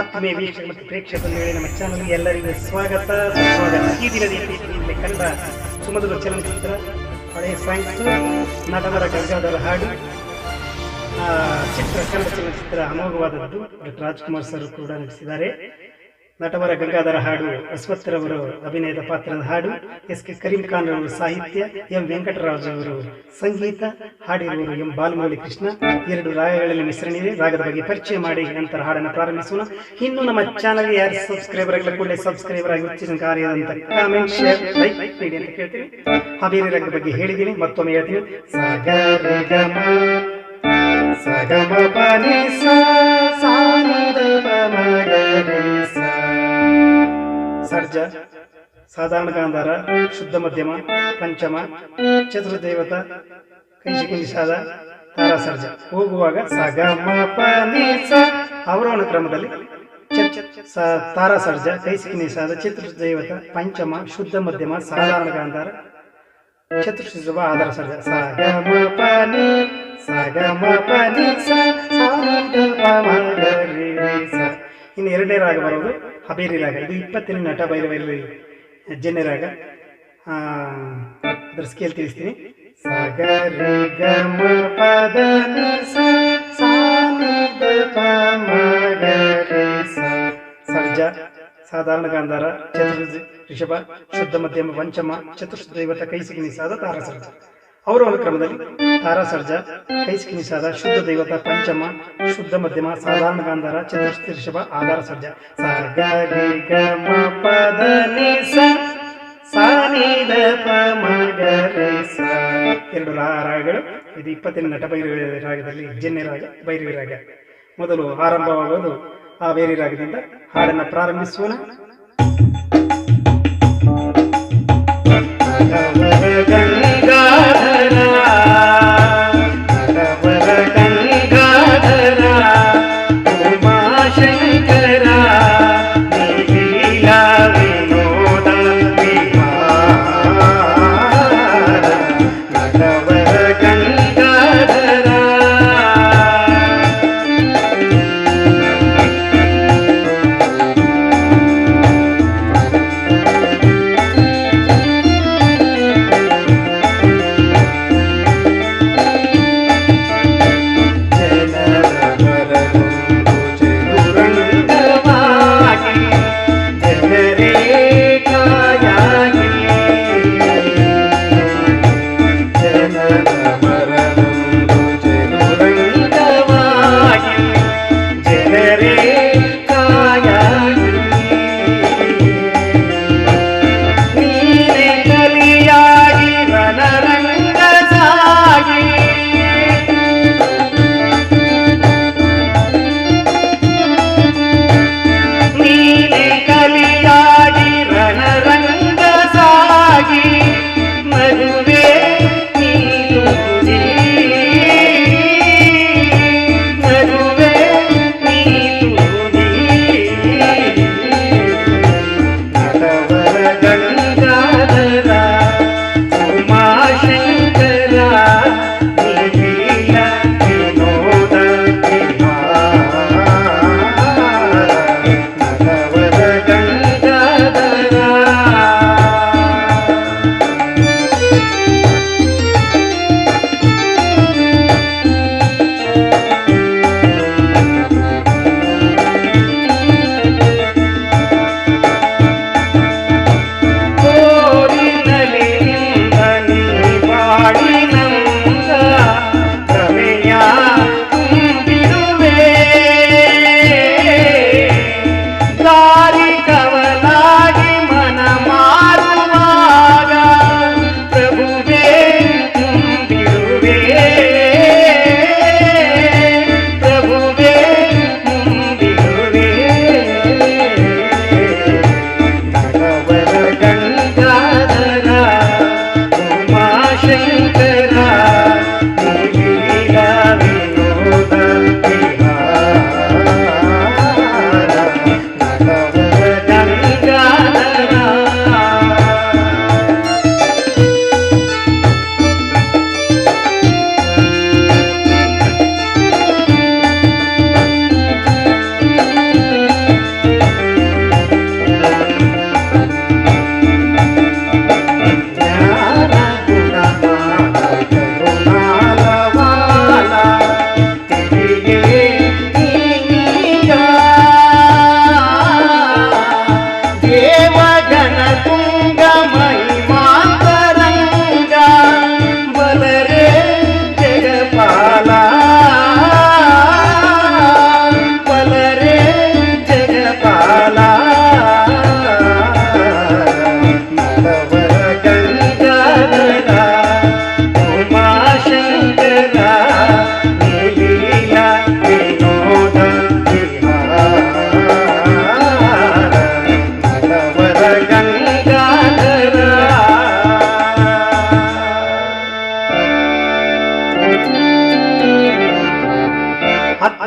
ಆತ್ಮೀಯ ವೀಕ್ಷಕ ಮತ್ತು ಪ್ರೇಕ್ಷಕರು ಹೇಳಿ ನಮ್ಮ ಚಾನಲ್ಗೆ ಎಲ್ಲರಿಗೂ ಸ್ವಾಗತ. ಸ್ವಾಗತ. ಈ ದಿನದ ಕನ್ನಡ ಸುಮಧುರ ಚಲನಚಿತ್ರ, ಹಳೆಯ ಸಾಹಿತ್ಯ ನಟವರ ಗಂಗಾಧರ ಹಾಡು ಚಿತ್ರ, ಕನ್ನಡ ಚಲನಚಿತ್ರ ಅಮೋಘವಾದದ್ದು ರಾಜ್ಕುಮಾರ್ ಸರ್ ಕೂಡ ನಟಿಸಿದ್ದಾರೆ. ನಟವರ ಗಂಗಾಧರ ಹಾಡು, ಅಶ್ವತ್ಥರವರು ಅಭಿನಯದ ಪಾತ್ರದ ಹಾಡು ಎಸ್ ಕೆ ಕರೀಂ ಖಾನ್ ಅವರು ಸಾಹಿತ್ಯ, ಎಂ ವೆಂಕಟರಾಜ್ ಅವರು ಸಂಗೀತ ಹಾಡಿರುವವರು ಎಂ ಬಾಲಮೌಳಿ ಕೃಷ್ಣ. ಎರಡು ರಾಗಗಳಲ್ಲಿ ಮಿಶ್ರಣಿದೆ ರಾಗದ ಬಗ್ಗೆ ಪರಿಚಯ ಮಾಡಿ, ನಂತರ ಹಾಡನ್ನು ಪ್ರಾರಂಭಿಸೋಣ. ಇನ್ನು ನಮ್ಮ ಚಾನಲ್ ಯಾರು ಸಬ್ಸ್ಕ್ರೈಬರ್ ಆಗಲ್ಲ ಕೂಡಲೇ ಸಬ್ಸ್ಕ್ರೈಬರ್ ಆಗಿ ಹೆಚ್ಚಿನ ಕಾರ್ಯದಂತ ಕಾಮೆಂಟ್ ಶೇರ್ ಲೈಕ್ ನೀಡಿ ಅಂತ ಕೇಳ್ತೀನಿ. ಬಗ್ಗೆ ಹೇಳಿದ್ದೀನಿ. ಮತ್ತೊಮ್ಮೆ ಹೇಳ್ತೀನಿ. ಸಗಮ ಸಗಮ ಸರ್ಜ, ಸಾಧಾರಣ ಗಾಂಧಾರ, ಶುದ್ಧ ಮಧ್ಯಮ, ಪಂಚಮ ಚತುರ್ದೇವತ ಕೈಶಿಕಿ ನಿಷಾದ ತಾರಾ ಸರ್ಜ ಹೋಗುವಾಗ ಸಗ ಸ ಅವರೋಹಣ ಕ್ರಮದಲ್ಲಿ ತಾರಾ ಸರ್ಜ ಕೈಸಿಕಿ ನಿಷಾದ ಚತುರ್ದೇವತ ಪಂಚಮ, ಶುದ್ಧ ಮಧ್ಯಮ, ಸಾಧಾರಣ ಗಾಂಧಾರ ಚತುರ್ಶುಭ ಆಧಾರ ಸರ್ಜ ಸಗ ಪನಿ ಸಗ. ಇನ್ನು ಎರಡನೇ ರಾಗ ಬರೋದು ಹಬೇರಿ ರಾಗ ಇದು ಇಪ್ಪತ್ತನೇ ನಟ ಬೈರವೈಲಿ ಜನ್ಯ ರಾಗ ಅದರ ಸ್ಕೇಲ್ ತಿಳಿಸ್ತೀನಿ. ಸರ್ಜ, ಸಾಧಾರಣ ಗಾಂಧಾರ, ಚತುರ್ಭುಜ ಋಷಭ ಶುದ್ಧ ಮಧ್ಯಮ ಪಂಚಮ ಚತುರ್ಥ ದೈವತ ಕೈಸಿಕಿ ಸಾಧ ತಾರ ಸರ್ಜ ಅವರ ಕ್ರಮದಲ್ಲಿ ತಾರಾಸರ್ಜ ಕೈಸಿಕಿ ನಿಸಾದ ಶುದ್ಧ ದೈವತ ಪಂಚಮ, ಶುದ್ಧ ಮಧ್ಯಮ, ಸಾಧಾರಣ ಗಾಂಧಾರ ಚತುರ್ಶ ಋಷಭ ಆಧಾರ ಸರ್ಜ. ದ ಪ ಗ. ಎರಡು ರಾಗಗಳು ಇದು ಇಪ್ಪತ್ತಿನ ನಟ ಭೈರವಿ ರಾಗದಲ್ಲಿ, ಜನ್ಯ ರಾಗ, ಭೈರವಿ ರಾಗ. ಮೊದಲು ಆರಂಭವಾಗೋದು ಆ ಬೇರೆ ರಾಗದಿಂದ, ಹಾಡನ್ನು ಪ್ರಾರಂಭಿಸೋಣ.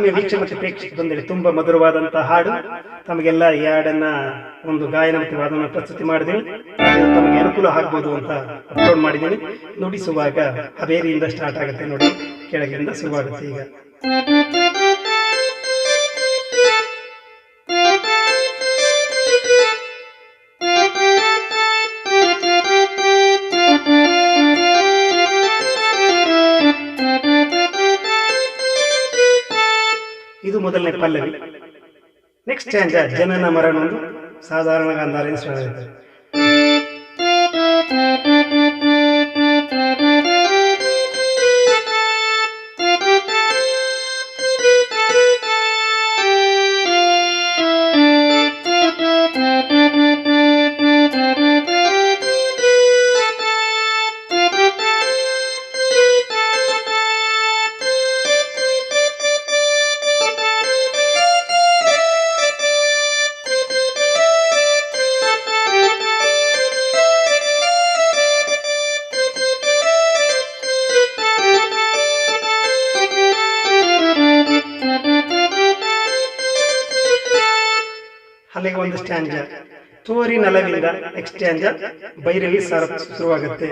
ವೀಕ್ಷಕ ಮತ್ತು ತುಂಬಾ ಮಧುರವಾದಂತಹ ಹಾಡು. ತಮಗೆಲ್ಲ ಈ ಹಾಡನ್ನ ಒಂದು ಗಾಯನ ಮತ್ತು ವಾದನ ಪ್ರಸ್ತುತಿ ಮಾಡಿದ್ದೀನಿ ತಮಗೆ ಅನುಕೂಲ ಆಗ್ಬೋದು ಅಂತ ಅಪ್ಲೋಡ್ ಮಾಡಿದ್ದೀನಿ ನುಡಿಸುವಾಗ ಹಬೇರಿಯಿಂದ ಸ್ಟಾರ್ಟ್ ಆಗುತ್ತೆ ನೋಡಿ. ಕೆಳಗಿಂದ ಶುರುವಾಗುತ್ತೆ ಈಗ. ಇದು ಮೊದಲನೇ ಪಲ್ಲವಿ ನೆಕ್ಸ್ಟ್ ಸ್ಟ್ಯಾಂಜ ಜನನ ಮರಣ ಒಂದು ಸಾಧಾರಣ ಗಾಂಧಾರ ಅಲ್ಲಿಗೆ ಒಂದು ಸ್ಟ್ಯಾಂಜ ತೋರಿ ನಲವಿಂದ ನೆಕ್ಸ್ಟ್ ಸ್ಟ್ಯಾಂಜ ಭೈರವಿ ಶುರುವಾಗುತ್ತೆ.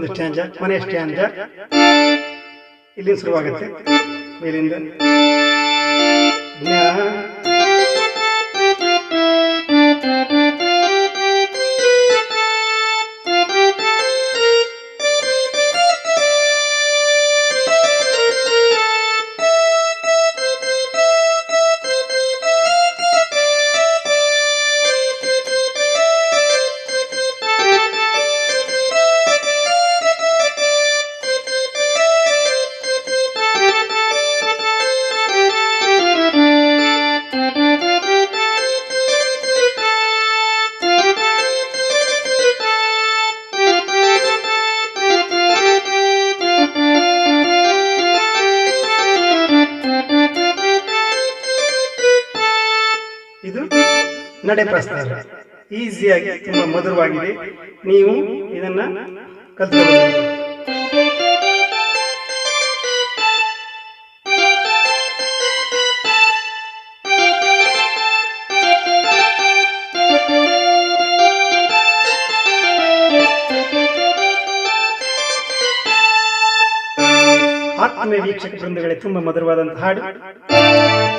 ಒಂದು ಸ್ಟ್ಯಾಂಜ ಮನೆ ಸ್ಟ್ಯಾಂಜ ಇಲ್ಲಿಂದ ಶುರುವಾಗುತ್ತೆ. ಮೇಲಿಂದ. ಇದು ನಡೆ ಪ್ರಸ್ತಾರ. ಈಸಿಯಾಗಿ ತುಂಬಾ ಮಧುರವಾಗಿದೆ. ನೀವು ಇದನ್ನ ಕದ್ದು ಆತ್ಮೀಯ ವೀಕ್ಷಕ ಬೃಂದಗಳೇ ತುಂಬಾ ಮಧುರವಾದಂತಹ ಹಾಡು.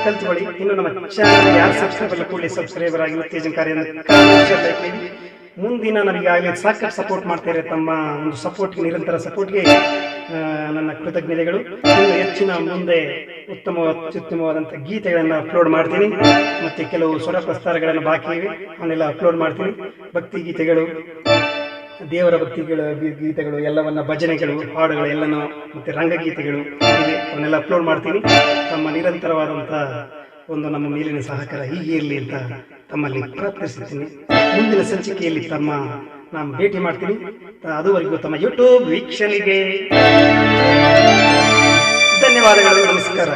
ಕಲ್ತ್ಕೊಳ್ಳಿ ಇನ್ನು ನಮ್ಮ ಚಾನಲ್ ಯಾರು ಸಬ್ಸ್ಕ್ರೈಬ್ ಅಲ್ಲ ಕೂಡಲೇ ಸಬ್ಸ್ಕ್ರೈಬರ್ ಆಗಿ ಉತ್ತೇಜನ ಕಾರ್ಯ. ಮುಂದಿನ ನನಗೆ ಆಗಲೇ ಸಾಕಷ್ಟು ಸಪೋರ್ಟ್ ಮಾಡ್ತಾರೆ ತಮ್ಮ ಒಂದು ಸಪೋರ್ಟ್ಗೆ ನಿರಂತರ ಸಪೋರ್ಟ್ಗೆ ನನ್ನ ಕೃತಜ್ಞತೆಗಳು. ಇನ್ನು ಹೆಚ್ಚಿನ ಮುಂದೆ ಉತ್ತಮ ಅತ್ಯುತ್ತಮವಾದಂಥ ಗೀತೆಗಳನ್ನು ಅಪ್ಲೋಡ್ ಮಾಡ್ತೀನಿ. ಮತ್ತು ಕೆಲವು ಸ್ವರ ಪ್ರಸ್ತಾರಗಳನ್ನು ಬಾಕಿ ಇವೆ, ಅವನ್ನೆಲ್ಲ ಅಪ್ಲೋಡ್ ಮಾಡ್ತೀನಿ. ಭಕ್ತಿ ಗೀತೆಗಳು ದೇವರ ಭಕ್ತಿಗಳ ಗೀತೆಗಳು, ಎಲ್ಲವನ್ನ ಭಜನೆಗಳು, ಹಾಡುಗಳು, ಎಲ್ಲನೂ ಮತ್ತೆ ರಂಗಗೀತೆಗಳು ಇವೆ. ಅವನ್ನೆಲ್ಲ ಅಪ್ಲೋಡ್ ಮಾಡ್ತೀನಿ. ತಮ್ಮ ನಿರಂತರವಾದಂಥ ಒಂದು ನಮ್ಮ ಮೇಲಿನ ಸಹಕಾರ ಹೀಗೆ ಇರಲಿ ಅಂತ ತಮ್ಮಲ್ಲಿ ಪ್ರಾರ್ಥಿಸುತ್ತೀನಿ. ಮುಂದಿನ ಸಂಚಿಕೆಯಲ್ಲಿ ತಮ್ಮ ನಾನು ಭೇಟಿ ಮಾಡ್ತೀನಿ. ಅದುವರೆಗೂ ತಮ್ಮ ಯೂಟ್ಯೂಬ್ ವೀಕ್ಷಣೆಗೆ ಧನ್ಯವಾದಗಳು. ನಮಸ್ಕಾರ.